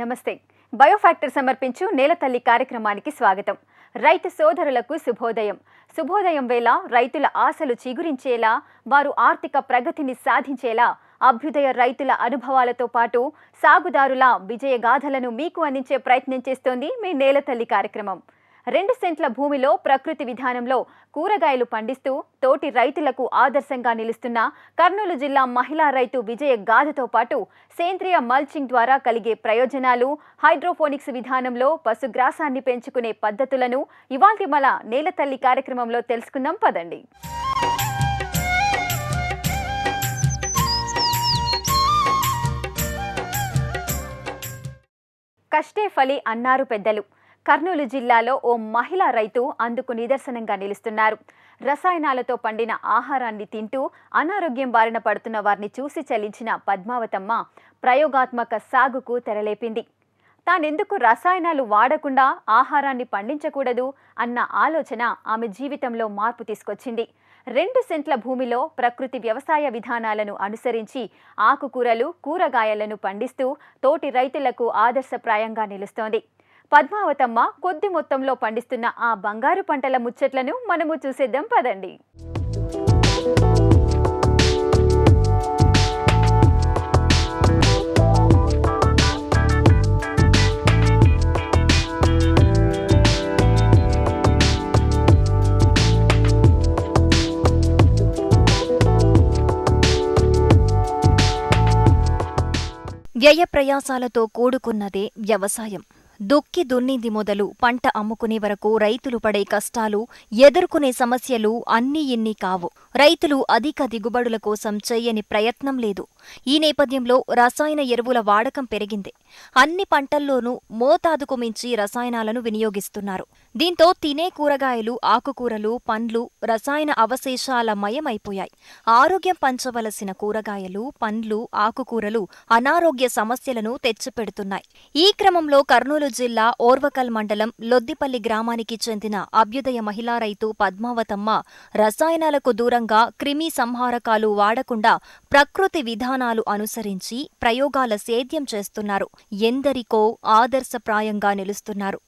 నమస్తే. బయోఫ్యాక్టర్ సమర్పించు నేలతల్లి కార్యక్రమానికి స్వాగతం. రైతు సోదరులకు శుభోదయం. శుభోదయం వేళ రైతుల ఆశలు చిగురించేలా వారు ఆర్థిక ప్రగతిని సాధించేలా అభ్యుదయ రైతుల అనుభవాలతో పాటు సాగుదారుల విజయగాథలను మీకు అందించే ప్రయత్నం చేస్తోంది మీ నేలతల్లి కార్యక్రమం. రెండు సెంట్ల భూమిలో ప్రకృతి విధానంలో కూరగాయలు పండిస్తూ తోటి రైతులకు ఆదర్శంగా నిలుస్తున్న కర్నూలు జిల్లా మహిళా రైతు విజయ గాథతో పాటు సేంద్రియ మల్చింగ్ ద్వారా కలిగే ప్రయోజనాలు హైడ్రోఫోనిక్స్ విధానంలో పశుగ్రాసాన్ని పెంచుకునే పద్ధతులను ఇవాల్టి మన నేలతల్లి కార్యక్రమంలో తెలుసుకుందాం. పదండి. కష్టే ఫలి అన్నారు పెద్దలు. కర్నూలు జిల్లాలో ఓ మహిళా రైతు అందుకు నిదర్శనంగా నిలుస్తున్నారు. రసాయనాలతో పండిన ఆహారాన్ని తింటూ అనారోగ్యం బారిన పడుతున్న వారిని చూసి చలించిన పద్మావతమ్మ ప్రయోగాత్మక సాగుకు తెరలేపింది. తానెందుకు రసాయనాలు వాడకుండా ఆహారాన్ని పండించకూడదు అన్న ఆలోచన ఆమె జీవితంలో మార్పు తీసుకొచ్చింది. రెండు సెంట్ల భూమిలో ప్రకృతి వ్యవసాయ విధానాలను అనుసరించి ఆకుకూరలు కూరగాయలను పండిస్తూ తోటి రైతులకు ఆదర్శప్రాయంగా నిలుస్తోంది. పద్మావతమ్మ కొద్ది మొత్తంలో పండిస్తున్న ఆ బంగారు పంటల ముచ్చట్లను మనము చూసేద్దాం పదండి. వ్యయ ప్రయాసాలతో కూడుకున్నదే వ్యవసాయం. దుక్కి దున్నింది మొదలు పంట అమ్ముకునే వరకు రైతులు పడే కష్టాలు ఎదుర్కొనే సమస్యలు అన్నీ ఇన్ని కావు. రైతులు అధిక దిగుబడుల కోసం చేయని ప్రయత్నం లేదు. ఈ నేపథ్యంలో రసాయన ఎరువుల వాడకం పెరిగింది. అన్ని పంటల్లోనూ మోతాదుకు మించి రసాయనాలను వినియోగిస్తున్నారు. దీంతో తినే కూరగాయలు ఆకుకూరలు పండ్లు రసాయన అవశేషాల మయమైపోయాయి. ఆరోగ్యం పంచవలసిన కూరగాయలు పండ్లు ఆకుకూరలు అనారోగ్య సమస్యలను తెచ్చిపెడుతున్నాయి. ఈ క్రమంలో కర్నూలు జిల్లా ఓర్వకల్ మండలం లొద్దిపల్లి గ్రామానికి చెందిన అభ్యుదయ మహిళా రైతు పద్మావతమ్మ రసాయనాలకు దూరంగా క్రిమి సంహారకాలు వాడకుండా ప్రకృతి విధానాలు అనుసరించి ప్రయోగాల సేద్యం చేస్తున్నారు. ఎందరికో ఆదర్శప్రాయంగా నిలుస్తున్నారు.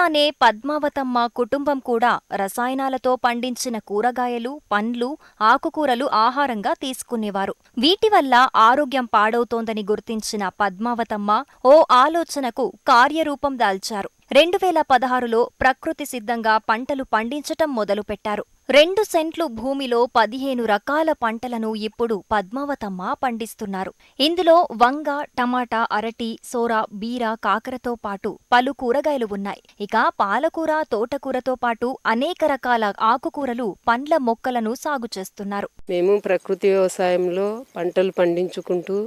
అందరిలానే పద్మావతమ్మ కుటుంబం కూడా రసాయనాలతో పండించిన కూరగాయలు పండ్లు ఆకుకూరలు ఆహారంగా తీసుకునేవారు. వీటి వల్ల ఆరోగ్యం పాడవుతోందని గుర్తించిన పద్మావతమ్మ ఓ ఆలోచనకు కార్యరూపం దాల్చారు. రెండు వేల పదహారులో ప్రకృతి సిద్ధంగా పంటలు పండించటం మొదలుపెట్టారు. రెండు సెంట్లు భూమిలో పదిహేను రకాల పంటలను ఇప్పుడు పద్మావతమ్మ పండిస్తున్నారు. ఇందులో వంగ టమాటా అరటి సోర బీర కాకరతో పాటు పలు కూరగాయలు ఉన్నాయి. ఇక పాలకూర తోటకూరతో పాటు అనేక రకాల ఆకుకూరలు పండ్ల మొక్కలను సాగు చేస్తున్నారు. మేము ప్రకృతి వ్యవసాయంలో పంటలు పండించుకుంటూ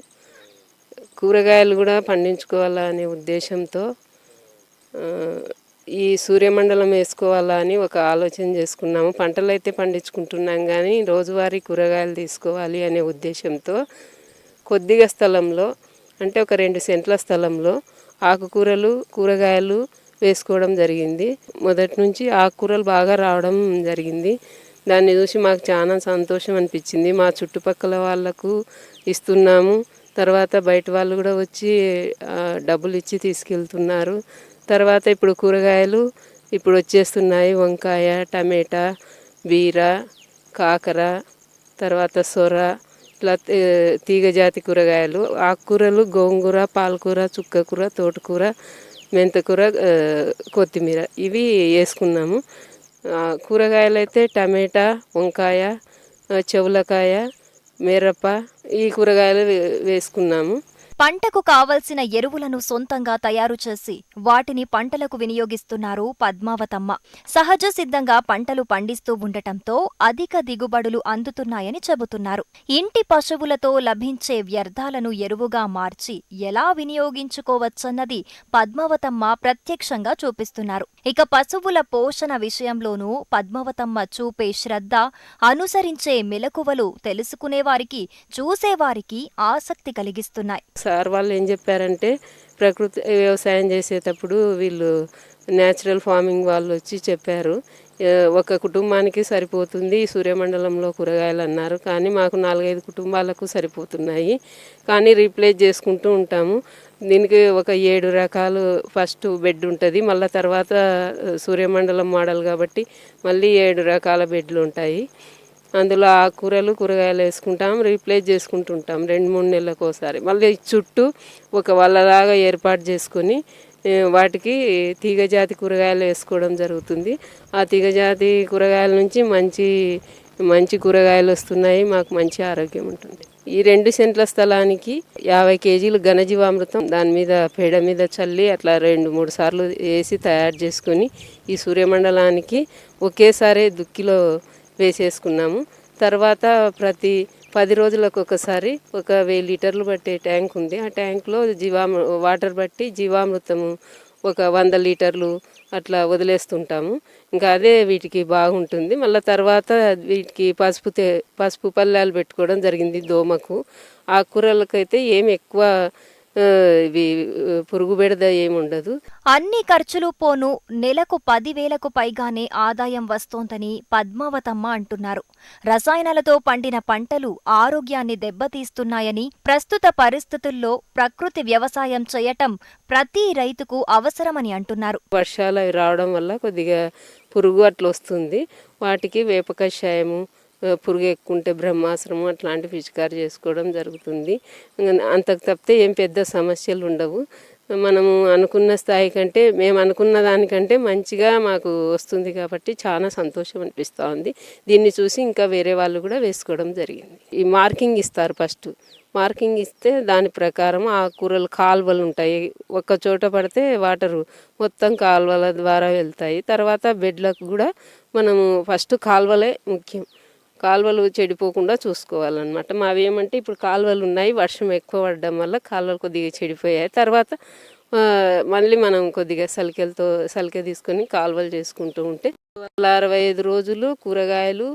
కూరగాయలు కూడా పండించుకోవాలనే ఉద్దేశంతో ఈ సూర్యమండలం వేసుకోవాలా అని ఒక ఆలోచన చేసుకున్నాము. పంటలు అయితే పండించుకుంటున్నాం కానీ రోజువారీ కూరగాయలు తీసుకోవాలి అనే ఉద్దేశంతో కొద్దిగా స్థలంలో అంటే ఒక రెండు సెంట్ల స్థలంలో ఆకుకూరలు కూరగాయలు వేసుకోవడం జరిగింది. మొదటి నుంచి ఆకుకూరలు బాగా రావడం జరిగింది. దాన్ని చూసి మాకు చాలా సంతోషం అనిపించింది. మా చుట్టుపక్కల వాళ్ళకు ఇస్తున్నాము. తర్వాత బయట వాళ్ళు కూడా వచ్చి డబ్బులు ఇచ్చి తీసుకెళ్తున్నారు. తర్వాత ఇప్పుడు కూరగాయలు ఇప్పుడు వచ్చేస్తున్నాయి. వంకాయ టమాటా బీర కాకర తర్వాత సొర ఇట్లా తీగజాతి కూరగాయలు. ఆకుకూరలు గోంగూర పాలకూర చుక్కకూర తోటకూర మెంతకూర కొత్తిమీర ఇవి వేసుకున్నాము. కూరగాయలు అయితే టమాటా వంకాయ చెవులకాయ మిరప ఈ కూరగాయలు వే- వేసుకున్నాము. పంటకు కావలసిన ఎరువులను సొంతంగా తయారు చేసి వాటిని పంటలకు వినియోగిస్తున్నారు పద్మావతమ్మ. సహజ సిద్ధంగా పంటలు పండిస్తూ ఉండటంతో అధిక దిగుబడులు అందుతున్నాయని చెబుతున్నారు. ఇంటి పశువులతో లభించే వ్యర్థాలను ఎరువుగా మార్చి ఎలా వినియోగించుకోవచ్చన్నది పద్మావతమ్మ ప్రత్యక్షంగా చూపిస్తున్నారు. ఇక పశువుల పోషణ విషయంలోనూ పద్మావతమ్మ చూపే శ్రద్ధ అనుసరించే మెలకువలు తెలుసుకునేవారికి చూసేవారికి ఆసక్తి కలిగిస్తున్నాయి. సార్ వాళ్ళు ఏం చెప్పారంటే ప్రకృతి వ్యవసాయం చేసేటప్పుడు వీళ్ళు న్యాచురల్ ఫార్మింగ్ వాళ్ళు వచ్చి చెప్పారు. ఒక కుటుంబానికి సరిపోతుంది సూర్యమండలంలో కూరగాయలు అన్నారు కానీ మాకు నాలుగైదు కుటుంబాలకు సరిపోతున్నాయి. కానీ రీప్లేస్ చేసుకుంటూ ఉంటాము. దీనికి ఒక ఏడు రకాలు ఫస్ట్ బెడ్ ఉంటుంది మళ్ళీ తర్వాత సూర్యమండలం మోడల్ కాబట్టి మళ్ళీ ఏడు రకాల బెడ్లు ఉంటాయి. అందులో ఆకుకూరలు కూరగాయలు వేసుకుంటాం రీప్లేస్ చేసుకుంటుంటాం రెండు మూడు నెలలకు ఒకసారి. మళ్ళీ చుట్టూ ఒక వల్లలాగా ఏర్పాటు చేసుకొని వాటికి తీగజాతి కూరగాయలు వేసుకోవడం జరుగుతుంది. ఆ తీగజాతి కూరగాయల నుంచి మంచి మంచి కూరగాయలు వస్తున్నాయి మాకు మంచి ఆరోగ్యం ఉంటుంది. ఈ రెండు సెంట్ల స్థలానికి యాభై కేజీలు ఘనజీవామృతం దాని మీద పేడ మీద చల్లి అట్లా రెండు మూడు సార్లు వేసి తయారు చేసుకొని ఈ సూర్యమండలానికి ఒకేసారి దుక్కిలో వేసేసుకున్నాము. తర్వాత ప్రతి పది రోజులకు ఒకసారి ఒక వెయ్యి లీటర్లు పట్టే ట్యాంక్ ఉంది. ఆ ట్యాంక్లో జీవామృ వాటర్ బట్టి జీవామృతము ఒక వంద లీటర్లు అట్లా వదిలేస్తుంటాము. ఇంకా అదే వీటికి బాగుంటుంది. మళ్ళీ తర్వాత వీటికి పసుపు తే- పసుపు పల్లాలు పెట్టుకోవడం జరిగింది దోమకు. ఆకుకూరలకైతే ఏమి ఎక్కువ ఇవి పురుగు బెడద ఏమి ఉండదు అన్ని ఖర్చులు పోను నెలకు పదివేలకు పైగానే ఆదాయం వస్తోందని పద్మావతమ్మ అంటున్నారు. రసాయనాలతో పండిన పంటలు ఆరోగ్యాన్ని దెబ్బతీస్తున్నాయని ప్రస్తుత పరిస్థితుల్లో ప్రకృతి వ్యవసాయం చేయటం ప్రతి రైతుకు అవసరమని అంటున్నారు. వర్షాలు రావడం వల్ల కొద్దిగా పురుగు అట్లా వస్తుంది వాటికి వేప కషాయము ఆ, పురుగు ఎక్కుంటే అట్లాంటి పిచికారి చేసుకోవడం జరుగుతుంది. అంతకు తప్పితే ఏం పెద్ద సమస్యలు ఉండవు. మనము అనుకున్న స్థాయి కంటే మేము అనుకున్న దానికంటే మంచిగా మాకు వస్తుంది కాబట్టి చాలా సంతోషం అనిపిస్తూ ఉంది. దీన్ని చూసి ఇంకా వేరే వాళ్ళు కూడా వేసుకోవడం జరిగింది. ఈ మార్కింగ్ ఇస్తారు ఫస్ట్. మార్కింగ్ ఇస్తే దాని ప్రకారం ఆ కూరలు కాలువలు ఉంటాయి. ఒక్క చోట పడితే వాటరు మొత్తం కాలువల ద్వారా వెళ్తాయి. తర్వాత బెడ్లకు కూడా మనము ఫస్ట్ కాలువలే ముఖ్యం. కాలువలు చెడిపోకుండా చూసుకోవాలన్నమాట. మావి ఏమంటే ఇప్పుడు కాలువలు ఉన్నాయి వర్షం ఎక్కువ పడడం వల్ల కాలువలు కొద్దిగా చెడిపోయాయి. తర్వాత మళ్ళీ మనం కొద్దిగా సలికెలతో సలికె తీసుకొని కాలువలు చేసుకుంటూ ఉంటే వాళ్ళ అరవై ఐదు రోజులు కూరగాయలు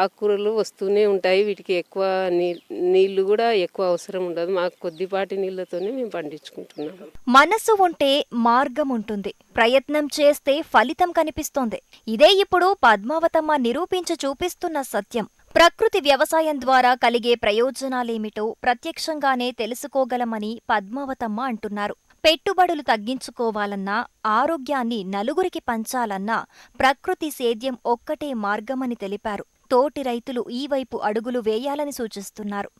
ఆకుకూరలు వస్తూనే ఉంటాయి. వీటికి ఎక్కువ నీ నీళ్ళు కూడా ఎక్కువ అవసరం ఉండదు. మాకు కొద్దిపాటి నీళ్ళతోనే మేము పండించుకుంటున్నాం మనసు ఉంటే మార్గం ఉంటుంది. ప్రయత్నం చేస్తే ఫలితం కనిపిస్తోంది. ఇదే ఇప్పుడు పద్మావతమ్మ నిరూపించి చూపిస్తున్న సత్యం. ప్రకృతి వ్యవసాయం ద్వారా కలిగే ప్రయోజనాలేమిటో ప్రత్యక్షంగానే తెలుసుకోగలమని పద్మావతమ్మ అంటున్నారు. పెట్టుబడులు తగ్గించుకోవాలన్నా ఆరోగ్యాన్ని నలుగురికి పంచాలన్నా ప్రకృతి సేద్యం ఒక్కటే మార్గమని తెలిపారు. తోటి రైతులు ఈ వైపు అడుగులు వేయాలని సూచిస్తున్నారు.